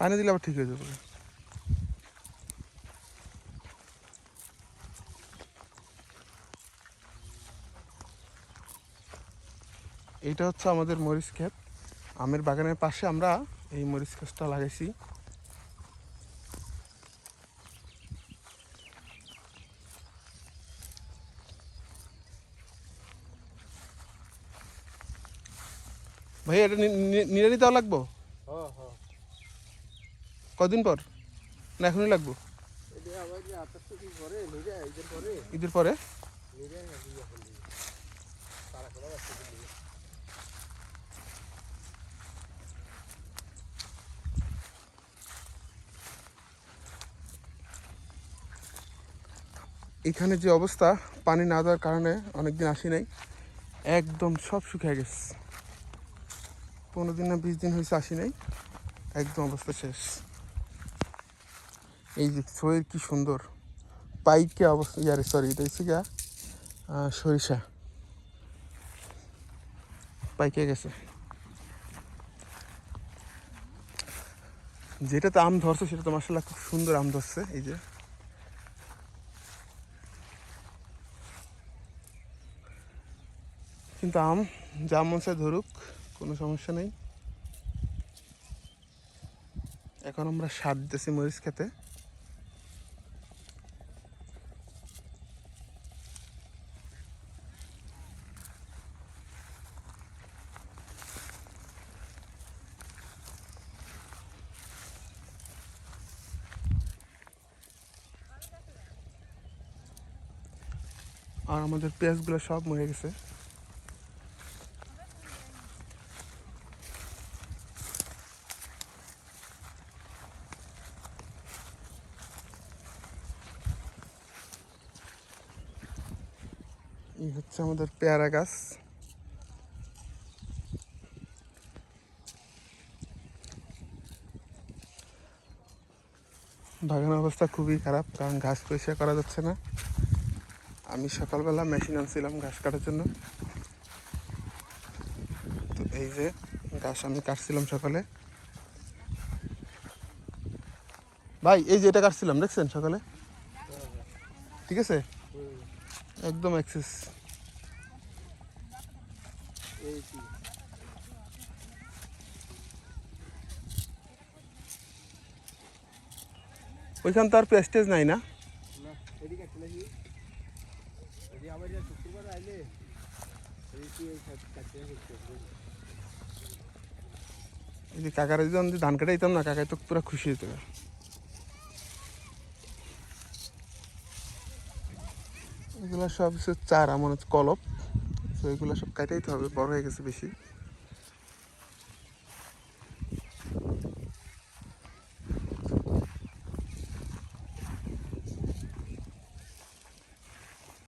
পানি দিলে আবার ঠিক হয়ে যাবে। এইটা হচ্ছে আমাদের মরিচ ক্ষেত। আমের বাগানের পাশে আমরা এই মরিচ গাছটা লাগাইছি। ভাই, এটা নিড়ানি দেওয়া লাগবো? হ্যাঁ হ্যাঁ। কদিন পর? না, এখনই লাগবো? ঈদের পরে? এখানে যে অবস্থা, পানি না দেওয়ার কারণে অনেকদিন আসি নাই। একদম সব শুকিয়ে গেছে। পনেরো দিন না বিশ দিন হয়েছে আসি নাই। একদম অবস্থা শেষ। এই যে শরীর কি সুন্দর। পাইকে অবস্থা? ইয়ারে সরি এটা হচ্ছে গিয়া সরিষা। পাইকে গেছে। যেটাতে আম ধরছে, সেটা তো মাসাল্লাহ খুব সুন্দর আম ধরছে, এই যে। কিন্তু আম যা মন চায় ধরুক, কোনো সমস্যা নেই। এখন আমরা সার দিতেছি মরিচ খেতে। আর আমাদের পেঁয়াজগুলো সব মরে গেছে। এই হচ্ছে আমাদের পেয়ারা গাছ। বাগানের অবস্থা খুবই খারাপ, কারণ ঘাস পরিষ্কার করা যাচ্ছে না। আমি সকালবেলা মেশিন আনছিলাম ঘাস কাটার জন্য। তো এই যে ঘাস আমি কাটছিলাম সকালে। ভাই, এই যে এটা কাটছিলাম, দেখছেন সকালে? ঠিক আছে? একদম অ্যাক্সেস ওইখান তো আর পেস্টেজ নাই না? না এদিকে একটা নাকি এদি আবার যে শুক্রবার আইলে এই কি এই কাটতে হচ্ছে এই যে কাকারা যদি আমি ধান কাটা দিতাম না কাকাই তো পুরো খুশি হতো এগুলো সব চারা মনে হচ্ছে কলপ তো এগুলো সব কাটাইতে হবে বড় হয়ে গেছে বেশি